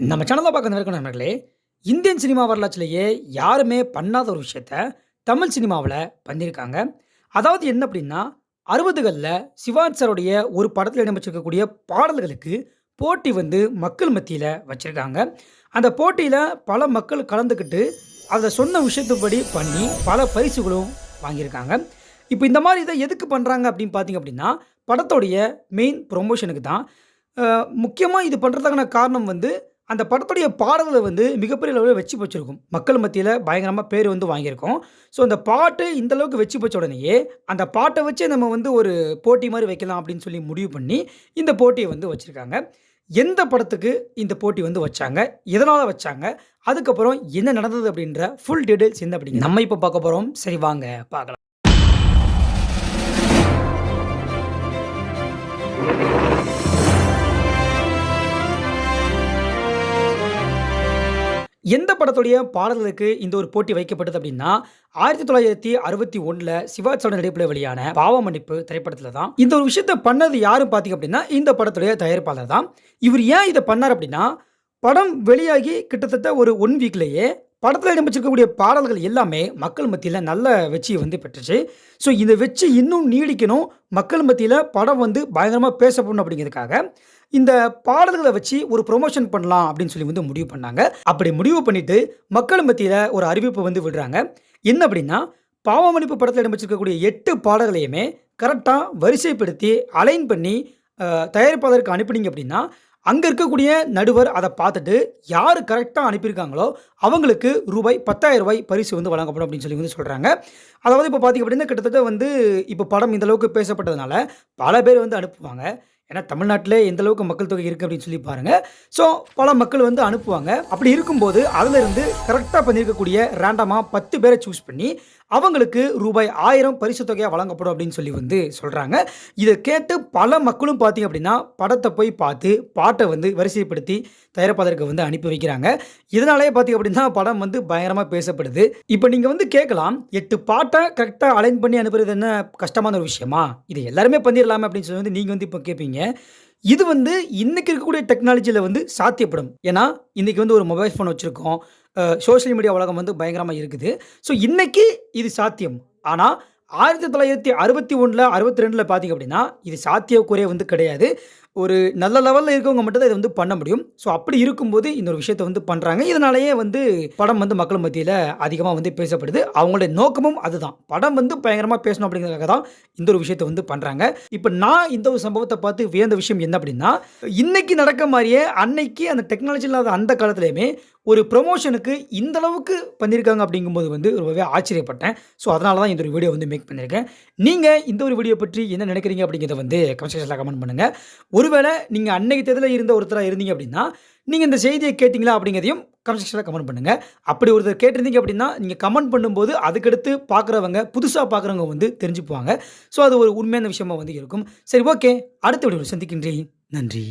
நம்ம சேனலில் பார்க்க வந்திருக்க நண்பர்களே இந்தியன் சினிமா வரலாற்றிலேயே யாருமே பண்ணாத ஒரு விஷயத்த தமிழ் சினிமாவில் பண்ணியிருக்காங்க. அதாவது என்ன அப்படின்னா அறுபதுகளில் சிவாஜ் சாருடைய ஒரு படத்தில் இடம்பெற்றிருக்கக்கூடிய பாடல்களுக்கு போட்டி வந்து மக்கள் மத்தியில் வச்சுருக்காங்க. அந்த போட்டியில் பல மக்கள் கலந்துக்கிட்டு அதை சொன்ன விஷயத்துப்படி பண்ணி பல பரிசுகளும் வாங்கியிருக்காங்க. இப்போ இந்த மாதிரி இதை எதுக்கு பண்ணுறாங்க அப்படின்னு பார்த்தீங்க அப்படின்னா படத்தோடைய மெயின் ப்ரொமோஷனுக்கு தான். முக்கியமாக இது பண்ணுறதுக்கான காரணம் வந்து அந்த படத்துடைய பாடல்களை வந்து மிகப்பெரிய அளவில் வச்சு வச்சுருக்கும் மக்கள் மத்தியில் பயங்கரமாக பேர் வந்து வாங்கியிருக்கோம். ஸோ அந்த பாட்டு இந்த அளவுக்கு வச்சு வச்ச உடனேயே அந்த பாட்டை வச்சு நம்ம வந்து ஒரு போட்டி மாதிரி வைக்கலாம் அப்படின்னு சொல்லி முடிவு பண்ணி இந்த போட்டியை வந்து வச்சுருக்காங்க. எந்த படத்துக்கு இந்த போட்டி வந்து வச்சாங்க எதனால் வச்சாங்க அதுக்கப்புறம் என்ன நடந்தது அப்படின்ற ஃபுல் டீட்டெயில்ஸ் என்ன அப்படிங்க நம்ம இப்போ பார்க்க போகிறோம் சரி வாங்க பார்க்கலாம். எந்த படத்துடைய பாடல்களுக்கு இந்த ஒரு போட்டி வைக்கப்பட்டது அப்படின்னா ஆயிரத்தி தொள்ளாயிரத்தி அறுபத்தி ஒன்றில் சிவாஜியோட நடிப்பில் வெளியான பாவ மன்னிப்பு திரைப்படத்தில் தான். இந்த ஒரு விஷயத்த பண்ணது யாரும் பார்த்தீங்க அப்படின்னா இந்த படத்துடைய தயாரிப்பாளர் தான். இவர் ஏன் இதை பண்ணார் அப்படின்னா படம் வெளியாகி கிட்டத்தட்ட ஒரு ஒன் வீக்லேயே படத்தில் இடம்பெற்றிருக்கக்கூடிய பாடல்கள் எல்லாமே மக்கள் மத்தியில் நல்ல வெற்றியை வந்து பெற்றுச்சு. ஸோ இந்த வெற்றி இன்னும் நீடிக்கணும். மக்கள் மத்தியில் படம் வந்து பயங்கரமாக பேசப்படணும் அப்படிங்கிறதுக்காக இந்த பாடல்களை வச்சு ஒரு ப்ரொமோஷன் பண்ணலாம் அப்படின்னு சொல்லி வந்து முடிவு பண்ணாங்க. அப்படி முடிவு பண்ணிட்டு மக்கள் மத்தியில் ஒரு அறிவிப்பு வந்து விடுறாங்க. என்ன அப்படின்னா பாவமளிப்பு படத்தில் இடம்பெற்றிருக்கக்கூடிய எட்டு பாடல்களையுமே கரெக்டாக வரிசைப்படுத்தி அலைன் பண்ணி தயாரிப்பாளருக்கு அனுப்பினீங்க அப்படின்னா அங்கே இருக்கக்கூடிய நடுவர் அதை பார்த்துட்டு யார் கரெக்டாக அனுப்பியிருக்காங்களோ அவங்களுக்கு ரூபாய் பத்தாயிரம் ரூபாய் பரிசு வந்து வழங்கப்படும் அப்படின்னு சொல்லி வந்து சொல்கிறாங்க அதாவது இப்போ பார்த்திங்க அப்படின்னா கிட்டத்தட்ட வந்து இப்போ படம் இந்தளவுக்கு பேசப்பட்டதுனால பல பேர் வந்து அனுப்புவாங்க. ஏன்னா தமிழ்நாட்டில் எந்த அளவுக்கு மக்கள் தொகை இருக்குது அப்படின்னு சொல்லி பாருங்கள் ஸோ பல மக்கள் வந்து அனுப்புவாங்க. அப்படி இருக்கும்போது அதிலிருந்து கரெக்டாக பண்ணியிருக்கக்கூடிய ரேண்டமாக பத்து பேரை சூஸ் பண்ணி அவங்களுக்கு ரூபாய் ஆயிரம் பரிசு தொகையாக வழங்கப்படும் அப்படின்னு சொல்லி வந்து சொல்கிறாங்க இதை கேட்டு பல மக்களும் பார்த்தீங்க அப்படின்னா படத்தை போய் பார்த்து பாட்டை வந்து வரிசைப்படுத்தி தயாரிப்பதற்கு வந்து அனுப்பி வைக்கிறாங்க. இதனாலே பார்த்தீங்க அப்படின்னா படம் வந்து பயங்கரமாக பேசப்படுது. இப்போ நீங்கள் வந்து கேட்கலாம் எட்டு பாட்டை கரெக்டாக அலைன் பண்ணி அனுப்புறது என்ன கஷ்டமான ஒரு விஷயமா? இது எல்லாருமே பண்ணிடலாமே அப்படின்னு சொல்லி வந்து நீங்கள் வந்து இப்போ கேட்பீங்க இது வந்து இன்றைக்கி இருக்கக்கூடிய டெக்னாலஜியில் வந்து சாத்தியப்படும். ஏன்னா இன்றைக்கி வந்து ஒரு மொபைல் ஃபோன் வச்சுருக்கோம். சோஷியல் மீடியா உலகம் வந்து பயங்கரமாக இருக்குது. ஸோ இன்றைக்கி இது சாத்தியம். ஆனால் ஆயிரத்தி தொள்ளாயிரத்தி அறுபத்தி ஒன்றில் அறுபத்தி ரெண்டில் பார்த்திங்க அப்படின்னா இது சாத்தியக்குறையே வந்து கிடையாது. ஒரு நல்ல லெவலில் இருக்கவங்க மட்டும் தான் இதை வந்து பண்ண முடியும். ஸோ அப்படி இருக்கும்போது இந்த ஒரு விஷயத்தை வந்து பண்ணுறாங்க இதனாலேயே வந்து படம் வந்து மக்கள் மத்தியில் அதிகமாக வந்து பேசப்படுது. அவங்களுடைய நோக்கமும் அதுதான். படம் வந்து பயங்கரமாக பேசணும் அப்படிங்கிறதுக்காக தான் இந்த ஒரு விஷயத்தை வந்து பண்ணுறாங்க இப்போ நான் இந்த ஒரு சம்பவத்தை பார்த்து வியந்த விஷயம் என்ன அப்படின்னா இன்னைக்கு நடக்க மாதிரியே அன்னைக்கு அந்த டெக்னாலஜி இல்லாத அந்த காலத்துலேயுமே ஒரு ப்ரொமோஷனுக்கு இந்த அளவுக்கு பண்ணியிருக்காங்க அப்படிங்கும்போது வந்து ரொம்பவே ஆச்சரியப்பட்டேன். ஸோ அதனால தான் இந்த ஒரு வீடியோ வந்து மேக் பண்ணியிருக்கேன். நீங்கள் இந்த ஒரு வீடியோ பற்றி என்ன நினைக்கிறீங்க அப்படிங்கிறத வந்து கமெண்ட் செக்ஷனில் கமெண்ட் பண்ணுங்கள் ஒரு ஒருவேளை நீங்கள் அன்னைக்கு தேதியில் இருந்த ஒருத்தராக இருந்தீங்க அப்படின்னா நீங்கள் இந்த செய்தியை கேட்டிங்களா அப்படிங்கிறதையும் கமெண்ட் செக்ஷனில் கமெண்ட் பண்ணுங்கள் அப்படி ஒருத்தர் கேட்டிருந்தீங்க அப்படின்னா நீங்கள் கமெண்ட் பண்ணும்போது அதுக்கடுத்து பார்க்குறவங்க புதுசாக பார்க்குறவங்க வந்து தெரிஞ்சுக்குவாங்க. ஸோ அது ஒரு உண்மையான விஷயமா வந்து இருக்கும். சரி ஓகே அடுத்த வீடியோ சந்திக்கின்றேன். நன்றி.